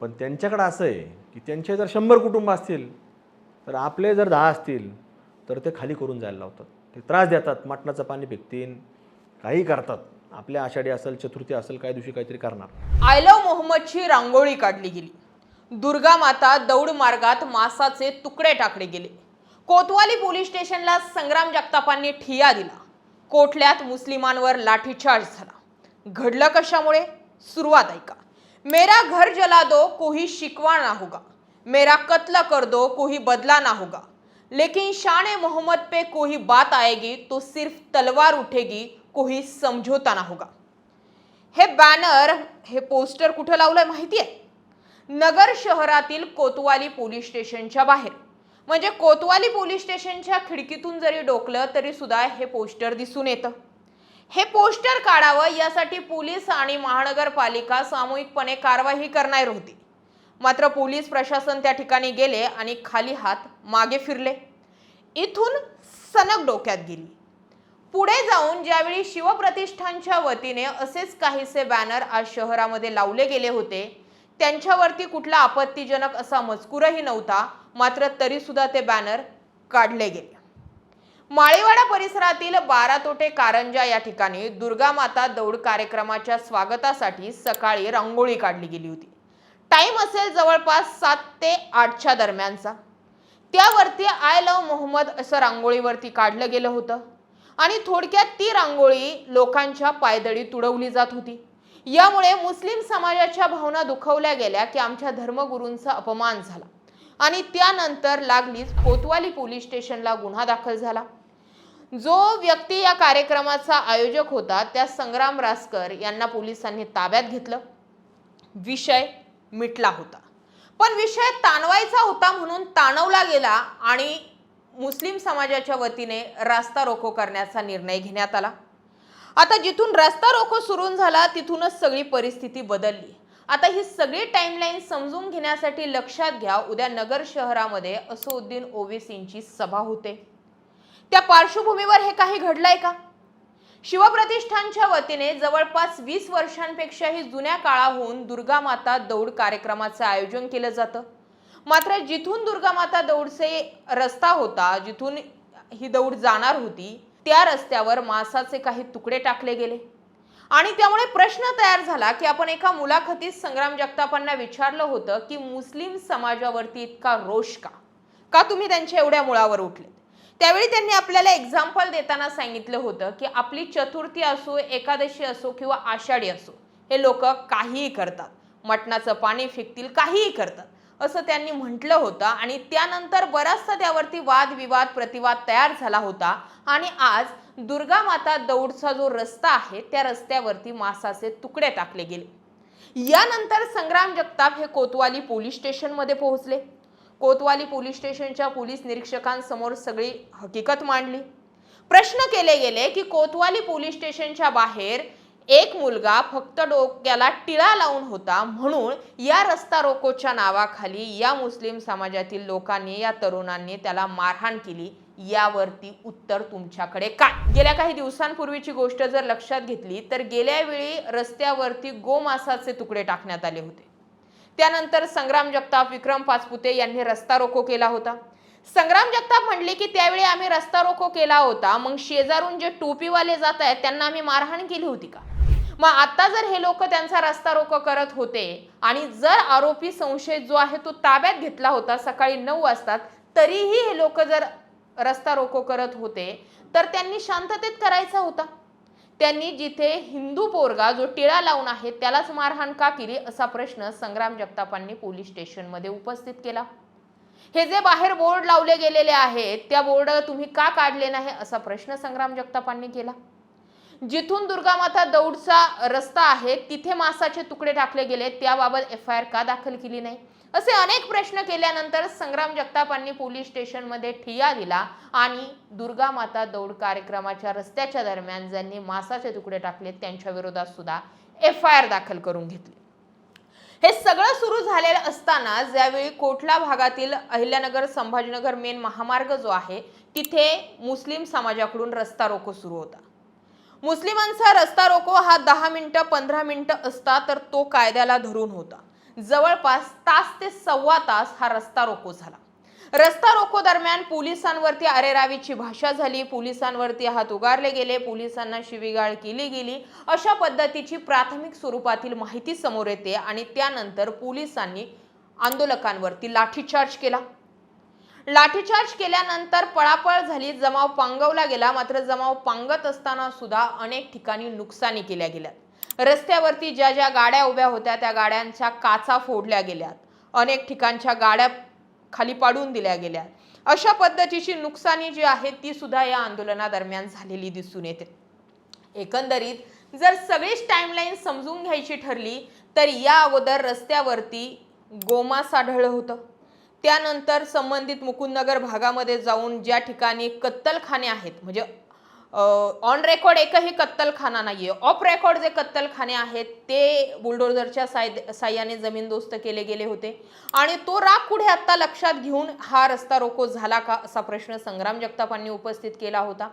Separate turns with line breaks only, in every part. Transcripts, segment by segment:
पण त्यांच्याकडं असं आहे की त्यांचे जर शंभर कुटुंब असतील तर आपले जर दहा असतील तर ते खाली करून जायला लावतात. ते त्रास देतात मटणाचं पाणी फेकतील काही करतात. आपल्या आषाढी असेल चतुर्थी असेल काही दिवशी काहीतरी करणार.
आय लव्ह मोहम्मदची रांगोळी काढली गेली. दुर्गा माता दौड मार्गात मासाचे तुकडे टाकले गेले. कोतवाली पोलीस स्टेशनला संग्राम जगतापांनी ठिया दिला. कोठल्यात मुस्लिमांवर लाठीचार्ज झाला. घडलं कशामुळे? सुरुवात ऐका. मेरा घर जला दो कोही शिकवा ना होगा। मेरा कत्ल कर दो कोई बदला ना होगा। लेकिन शान मोहम्मद पे कोई बात आएगी तो सिर्फ तलवार उठेगी कोई समझौता ना होगा। हे बॅनर हे पोस्टर कुठं लावलंय माहिती आहे नगर शहरातील कोतवाली पोलीस स्टेशनच्या बाहेर. म्हणजे कोतवाली पोलीस स्टेशनच्या खिडकीतून जरी डोकलं तरी सुद्धा हे पोस्टर दिसून येतं. हे पोस्टर काढावं यासाठी पोलीस आणि महानगरपालिका सामूहिकपणे कारवाई करणार होती. मात्र पोलीस प्रशासन त्या ठिकाणी गेले आणि खाली हात मागे फिरले. इथून सनक डोक्यात गेली. पुढे जाऊन ज्यावेळी शिवप्रतिष्ठानच्या वतीने असेच काहीसे बॅनर आज शहरामध्ये लावले गेले होते त्यांच्यावरती कुठला आपत्तीजनक असा मजकूरही नव्हता मात्र तरीसुद्धा ते बॅनर काढले गेले. माळेवाडा परिसरातील बारातोटे कारंजा या ठिकाणी दुर्गा माता दौड कार्यक्रमाच्या स्वागतासाठी सकाळी रांगोळी काढली गेली होती. टाइम असेल जवळपास सात ते आठच्या दरम्यानचा. त्यावरती आय लव मोहम्मद असं रांगोळीवरती काढलं गेलं होतं. आणि थोडक्यात ती रांगोळी लोकांच्या पायदळी तुडवली जात होती. यामुळे मुस्लिम समाजाच्या भावना दुखवल्या गेल्या की आमच्या धर्मगुरूंचा अपमान झाला. आणि त्यानंतर लागलीच कोतवाली पोलीस स्टेशनला गुन्हा दाखल झाला. जो व्यक्ती या कार्यक्रमाचा आयोजक होता त्या संग्राम रासकर यांना पोलिसांनी ताब्यात घेतलं. विषय मिटला होता. पण विषय ताणवायचा होता म्हणून ताणवला गेला आणि मुस्लिम समाजाच्या वतीने रास्ता रोको करण्याचा निर्णय घेण्यात आला. आता जिथून रस्ता रोको सुरू झाला तिथूनच सगळी परिस्थिती बदलली. आता ही सगळी टाईमलाईन समजून घेण्यासाठी लक्षात घ्या उद्या नगर शहरामध्ये असुद्दीन ओवेसींची सभा होते. त्या पार्श्वभूमीवर हे काही घडलंय का? शिवप्रतिष्ठानच्या वतीने जवळपास वीस वर्षांपेक्षाही जुन्या काळाहून दुर्गा माता दौड कार्यक्रमाचं आयोजन केलं जातं. मात्र जिथून दुर्गा माता दौडचे रस्ता होता जिथून ही दौड जाणार होती त्या रस्त्यावर मांसाचे काही तुकडे टाकले गेले. आणि त्यामुळे प्रश्न तयार झाला की आपण एका मुलाखतीत संग्राम जगतापांना विचारलं होतं की मुस्लिम समाजावरती इतका रोष का? का तुम्ही त्यांच्या एवढ्या मुळावर उठले त्यावेळी त्यांनी आपल्याला एक्झाम्पल देताना सांगितलं होतं की आपली चतुर्थी असो एकादशी असो किंवा आषाढी असो हे लोक काहीही करतात. मटणाचं पाणी फेकतील काहीही करतात. असं त्यांनी म्हटलं होतं आणि त्यानंतर बराचसा त्यावरती वादविवाद प्रतिवाद तयार झाला होता. आणि आज दुर्गा माता दौडचा जो रस्ता आहे त्या रस्त्यावरती मासाचे तुकडे टाकले गेले. यानंतर संग्राम जगताप हे कोतवाली पोलीस स्टेशनमध्ये पोहोचले. कोतवाली पोलीस स्टेशनच्या पोलीस निरीक्षकांसमोर सगळी हकीकत मांडली. प्रश्न केले गेले की कोतवाली पोलीस स्टेशनच्या बाहेर एक मुलगा फक्त डोक्याला टिळा लावून होता म्हणून या रस्ता रोकोच्या नावाखाली या मुस्लिम समाजातील लोकांनी या तरुणांनी त्याला मारहाण केली. यावरती उत्तर तुमच्याकडे काय? गेल्या काही दिवसांपूर्वीची गोष्ट जर लक्षात घेतली तर गेल्या वेळी रस्त्यावरती गोमासाचे तुकडे टाकण्यात आले होते. त्यानंतर संग्राम जगताप विक्रम पाचपुते यांनी रस्ता रोको केला होता. संग्राम जगताप म्हणले की त्यावेळी आम्ही रस्ता रोको केला होता. मग शेजारून जे टोपीवाले जात आहेत त्यांना आम्ही मारहाण केली होती का? मग आता जर हे लोक त्यांचा रस्ता रोको करत होते आणि जर आरोपी संशयित जो आहे तो ताब्यात घेतला होता सकाळी नऊ वाजतात तरीही हे लोक जर रस्ता रोको करत होते तर त्यांनी शांततेत करायचा होता. त्यांनी जिथे हिंदू पोरगा जो टिळा लावून आहे त्यालाच मारहाण का केली असा प्रश्न संग्राम जगतापांनी पोलीस स्टेशनमध्ये उपस्थित केला. हे जे बाहेर बोर्ड लावले गेलेले आहेत त्या बोर्ड तुम्ही का काढले नाही असा प्रश्न संग्राम जगतापांनी केला. जिथून दुर्गामाता दौडचा रस्ता आहे तिथे मासाचे तुकडे टाकले गेले त्याबाबत एफ आय आर का दाखल केली नाही? असे अनेक प्रश्न केल्यानंतर संग्राम जगतापांनी पोलीस स्टेशनमध्ये ठिया दिला आणि दुर्गा माता दौड कार्यक्रमाच्या रस्त्याच्या दरम्यान ज्यांनी मासाचे तुकडे टाकले त्यांच्या विरोधात सुद्धा एफ आय आर दाखल करून घेतली. हे सगळं सुरू झालेलं असताना ज्यावेळी कोटला भागातील अहिल्यानगर संभाजीनगर मेन महामार्ग जो आहे तिथे मुस्लिम समाजाकडून रस्ता रोको सुरू होता. मुस्लिमांचा रस्ता रोको हा दहा मिनिटं पंधरा मिनिटं असता तर तो कायद्याला धरून होता. जवळपास तास ते सव्वा तास हा रस्ता रोको झाला. रस्ता रोको दरम्यान पोलिसांवरती अरेरावीची भाषा झाली. पोलिसांवरती हात उगारले गेले. पोलिसांना शिवीगाळ केली गेली. अशा पद्धतीची प्राथमिक स्वरूपातील माहिती समोर येते आणि त्यानंतर पोलिसांनी आंदोलकांवरती लाठीचार्ज केला. लाठीचार्ज केल्यानंतर पळापळ झाली. जमाव पांगवला गेला. मात्र जमाव पांगत असताना सुद्धा अनेक ठिकाणी नुकसानी केल्या गेल्या. रस्त्यावरती ज्या ज्या गाड्या उभ्या होत्या त्या गाड्यांच्या काचा फोडल्या गेल्यात. अनेक ठिकाणच्या गाड्या खाली पाडून दिल्या गेल्या. अशा पद्धतीची नुकसानी जी आहे ती सुद्धा या आंदोलनादरम्यान झालेली दिसून येते. एकंदरीत जर सगळीच टाइमलाईन समजून घ्यायची ठरली तर या अगोदर रस्त्यावरती गोमास आढळलं होतं. त्यानंतर संबंधित मुकुंदनगर भागामध्ये जाऊन ज्या ठिकाणी कत्तलखाने आहेत म्हणजे ऑन रेकॉर्ड एकही कत्तलखाना नाहीये. ऑफ रेकॉर्ड जे कत्तलखाने आहेत ते बुलडोझरच्या साय साह्याने जमीनदोस्त केले गेले होते. आणि तो राग पुढे आत्ता लक्षात घेऊन हा रस्ता रोको झाला का असा प्रश्न संग्राम जगतापांनी उपस्थित केला होता.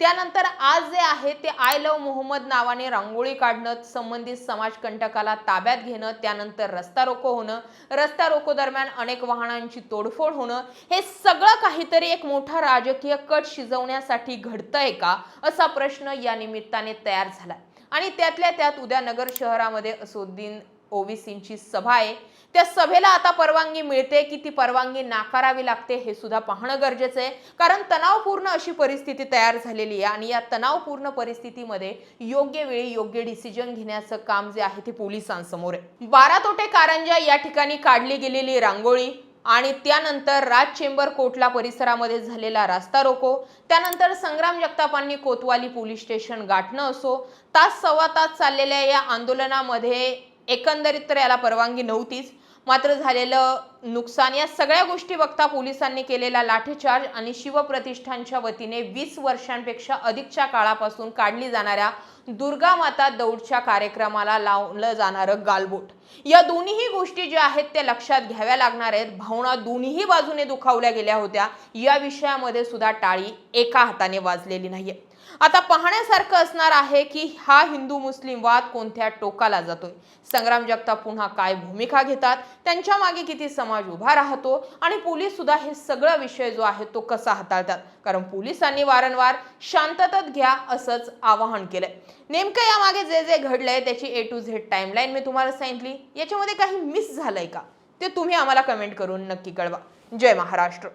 त्यानंतर आज जे आहे ते आय लव मोहम्मद नावाने रांगोळी काढणं संबंधित समाजकंटकाला ताब्यात घेणं त्यानंतर रस्ता रोको होणं रस्ता रोको दरम्यान अनेक वाहनांची तोडफोड होणं हे सगळं काहीतरी एक मोठा राजकीय कट शिजवण्यासाठी घडतंय का असा प्रश्न या निमित्ताने तयार झाला आणि त्यातल्या त्यात उद्या नगर शहरामध्ये असुद्दीन ओवीसींची सभा आहे. त्या सभेला आता परवानगी मिळते की ती परवानगी नाकारावी लागते हे सुद्धा पाहणं गरजेचं आहे. कारण तणावपूर्ण अशी परिस्थिती तयार झालेली आहे आणि या तणावपूर्ण परिस्थितीमध्ये योग्य वेळी योग्य डिसिजन घेण्याचं काम जे आहे ते पोलिसांसमोर आहे. बारा तोटे कारंजा या ठिकाणी काढली गेलेली रांगोळी. आणि त्यानंतर राज चेंबर कोटला परिसरामध्ये झालेला रास्ता रोको. त्यानंतर संग्राम जगतापांनी कोतवाली पोलीस स्टेशन गाठणं असो. तास सव्वा तास चाललेल्या या आंदोलनामध्ये एकंदरीत तर याला परवानगी नव्हतीच. मात्र झालेलं नुकसान या सगळ्या गोष्टी बघता पोलिसांनी केलेला लाठीचार्ज आणि शिवप्रतिष्ठानच्या वतीने वीस वर्षांपेक्षा अधिकच्या काळापासून काढली जाणाऱ्या दुर्गा माता दौडच्या कार्यक्रमाला लावलं जाणारं गालबोट. या दोन्हीही गोष्टी ज्या आहेत त्या लक्षात घ्याव्या लागणार आहेत. भावना दोन्ही बाजूने दुखावल्या गेल्या होत्या. या विषयामध्ये सुद्धा टाळी एका हाताने वाजलेली नाहीये. आता पाहण्यासारखं असणार आहे की हा हिंदू मुस्लिम वाद कोणत्या टोकाला जातोय? संग्राम जगताप पुन्हा काय भूमिका घेतात? त्यांच्या मागे किती समाज उभा राहतो? आणि पोलीस सुद्धा हे सगळं विषय जो आहे तो कसा हाताळतात? कारण पोलिसांनी वारंवार शांततेत घ्या असंच आवाहन केलंय. नेमकं यामागे जे जे घडलंय त्याची ए टू झेड टाईमलाईन मी तुम्हाला सांगितली. याच्यामध्ये काही मिस झालंय का? ते तुम्ही आम्हाला कमेंट करून नक्की कळवा. जय महाराष्ट्र.